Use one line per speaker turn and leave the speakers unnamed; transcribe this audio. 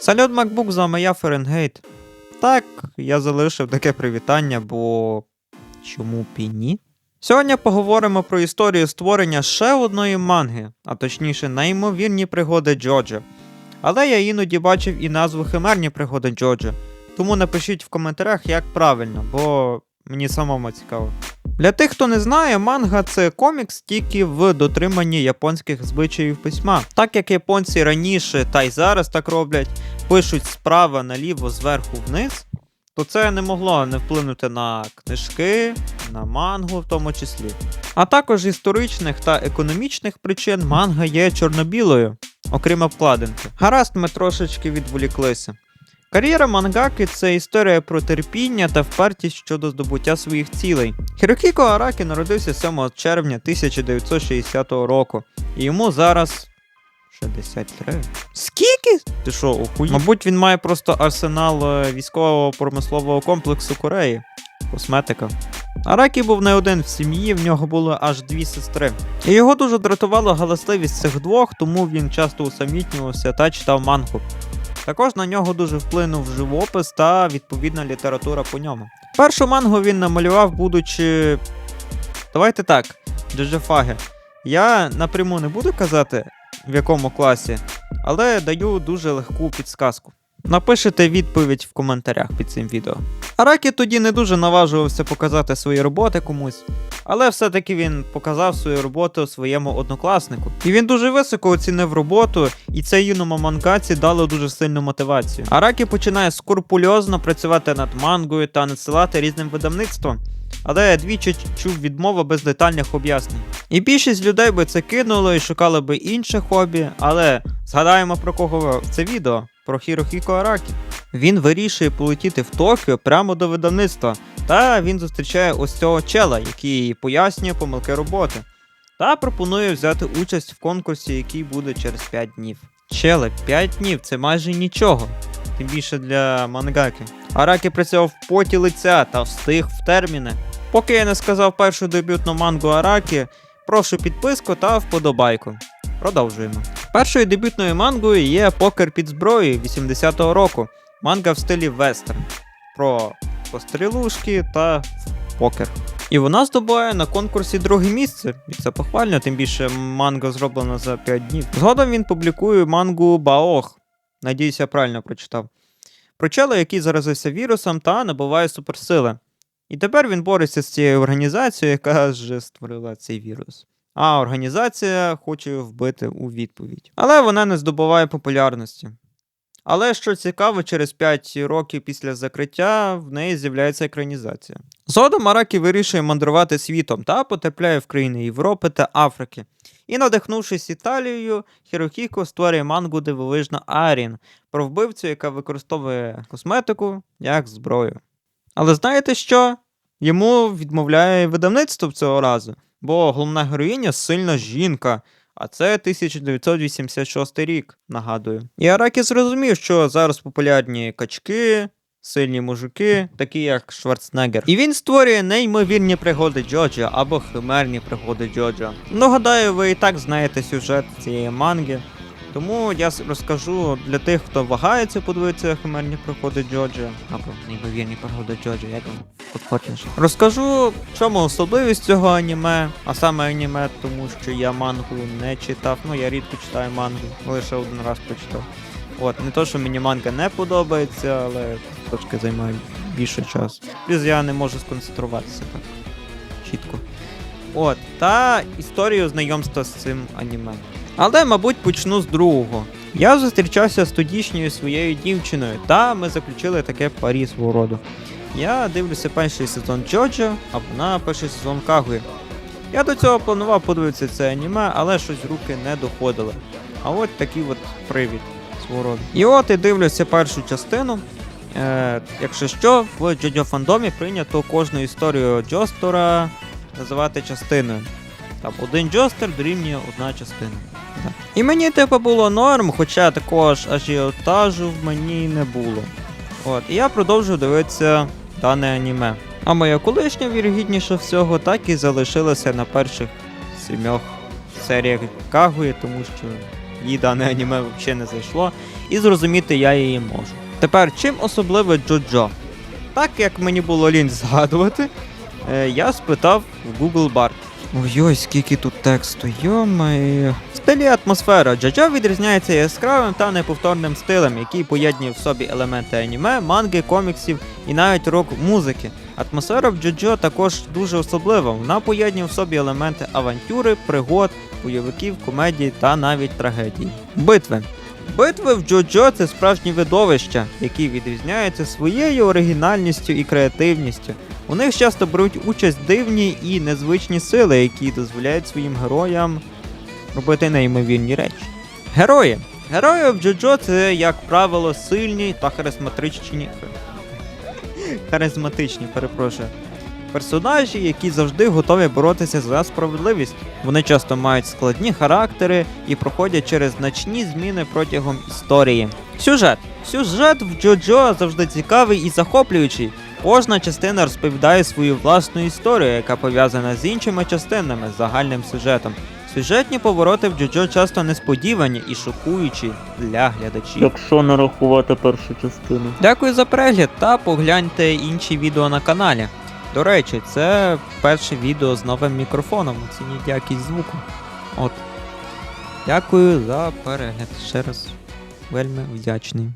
Салют, MacBook, з вами я Фаренгейт. Так, я залишив таке привітання, бо чому б і ні? Сьогодні поговоримо про історію створення ще одної манги, а точніше, неймовірні пригоди Джоджа. Але я іноді бачив і назву Химерні пригоди Джоджа. Тому напишіть в коментарях, як правильно, бо мені самому цікаво. Для тих, хто не знає, манга це комікс тільки в дотриманні японських звичаїв письма. Так як японці раніше та й зараз так роблять, пишуть справа наліво, зверху вниз, то це не могло не вплинути на книжки, на мангу в тому числі. А також історичних та економічних причин манга є чорно-білою, окрім обкладинки. Гаразд, ми трошечки відволіклися. Кар'єра мангаки це історія про терпіння та впертість щодо здобуття своїх цілей. Хірокіко Аракі народився 7 червня 1960 року, і йому зараз 63. Скільки? Ти що, охуї? Мабуть, він має просто арсенал е, військового промислового комплексу Кореї. Косметика. Аракі був не один в сім'ї, в нього було аж дві сестри. І його дуже дратувала галасливість цих двох, тому він часто усамітнювався та читав мангу. Також на нього дуже вплинув живопис та відповідна література по ньому. Першу мангу він намалював, будучи. Давайте так, Джоджофаге. Я напряму не буду казати, в якому класі, але даю дуже легку підсказку. Напишете відповідь в коментарях під цим відео. Аракі тоді не дуже наважувався показати свої роботи комусь, але все-таки він показав свою роботу своєму однокласнику. І він дуже високо оцінив роботу, і це юному мангаці дало дуже сильну мотивацію. Аракі починає скрупульозно працювати над мангою та надсилати різним видавництвам. Але я двічі чув відмову без детальних об'яснень. І більшість людей би це кинуло і шукали би інше хобі, але згадаємо про кого це відео про Хірохіко Аракі. Він вирішує полетіти в Токіо прямо до видавництва, та він зустрічає ось цього чела, який пояснює помилки роботи, та пропонує взяти участь в конкурсі, який буде через 5 днів. Челе, 5 днів це майже нічого, тим більше для мангаки. Аракі працював в поті лиця та встиг в терміни. Поки я не сказав першу дебютну мангу Аракі, прошу підписку та вподобайку. Продовжуємо. Першою дебютною мангою є Покер під зброєю 80-го року. Манга в стилі вестерн про пострілушки та покер. І вона здобуває на конкурсі друге місце. І це похвально, тим більше манга зроблена за 5 днів. Згодом він публікує мангу Баох. Надіюсь, я правильно прочитав. Про чела, який заразився вірусом та набуває суперсили. І тепер він бореться з цією організацією, яка вже створила цей вірус. А організація хоче вбити у відповідь. Але вона не здобуває популярності. Але що цікаво, через 5 років після закриття в неї з'являється екранізація. Згодом Аракі вирішує мандрувати світом та потрапляє в країни Європи та Африки. І, надихнувшись Італією, Хірохіко створює мангу дивовижна Арін про вбивцю, яка використовує косметику як зброю. Але знаєте що? Йому відмовляє видавництво цього разу, бо головна героїня сильна жінка. А це 1986 рік, нагадую. І Аракі зрозумів, що зараз популярні качки, сильні мужики, такі як Шварценеггер. І він створює неймовірні пригоди Джоджа або химерні пригоди Джоджа. Ну, гадаю, ви і так знаєте сюжет цієї манги. Тому я розкажу для тих, хто вагається подивитися химерні пригоди Джоджа, або неймовірні пригоди Джоджа, як вам от хочеш. Розкажу, в чому особливість цього аніме, а саме аніме, тому що я мангу не читав. Ну, я рідко читаю мангу, лише один раз прочитав. От, не то, що мені манга не подобається, але трошки займає більше часу. Плюс я не можу сконцентруватися так чітко. От, та історію знайомства з цим аніме. Але, мабуть, почну з другого. Я зустрічався з тодішньою своєю дівчиною, та ми заключили таке парі свого роду. Я дивлюся перший сезон Джоджо, а вона перший сезон Кагуї. Я до цього планував подивитися це аніме, але щось руки не доходили. А от такий от привід свого роду. І от я дивлюся першу частину. Е, якщо що, в Джоджо фандомі прийнято кожну історію Джостора називати частиною. Там один джостер дорівнює одна частина. І мені типу було норм, хоча такого ж ажіотажу в мені не було. От, і я продовжив дивитися дане аніме. А моя колишня, вірогідніше всього, так і залишилася на перших сімьох серіях Кагуї, тому що їй дане аніме взагалі не зайшло. і зрозуміти я її можу. Тепер, чим особливе Джоджо? Так як мені було лінь згадувати, е, я спитав в Google Bard. Ой-ой, скільки тут тексту, йомаю. В стилі атмосфера Джоджо відрізняється яскравим та неповторним стилем, який поєднує в собі елементи аніме, манги, коміксів і навіть рок-музики. Атмосфера в Джоджо також дуже особлива. Вона поєднує в собі елементи авантюри, пригод, бойовиків, комедії та навіть трагедії. Битви. Битви в Джоджо це справжні видовища, які відрізняються своєю оригінальністю і креативністю. У них часто беруть участь дивні і незвичні сили, які дозволяють своїм героям робити неймовірні речі. Герої. Герої в Джоджо це, як правило, сильні та харизматичні. Харизматичні, перепрошую. Персонажі, які завжди готові боротися за справедливість. Вони часто мають складні характери і проходять через значні зміни протягом історії. Сюжет. Сюжет в Джоджо завжди цікавий і захоплюючий. Кожна частина розповідає свою власну історію, яка пов'язана з іншими частинами з загальним сюжетом. Сюжетні повороти в Джоджо часто несподівані і шокуючі для глядачів.
Якщо не рахувати першу частину.
Дякую за перегляд та погляньте інші відео на каналі. До речі, це перше відео з новим мікрофоном. Оцініть якість звуку. От. Дякую за перегляд. Ще раз вельми вдячний.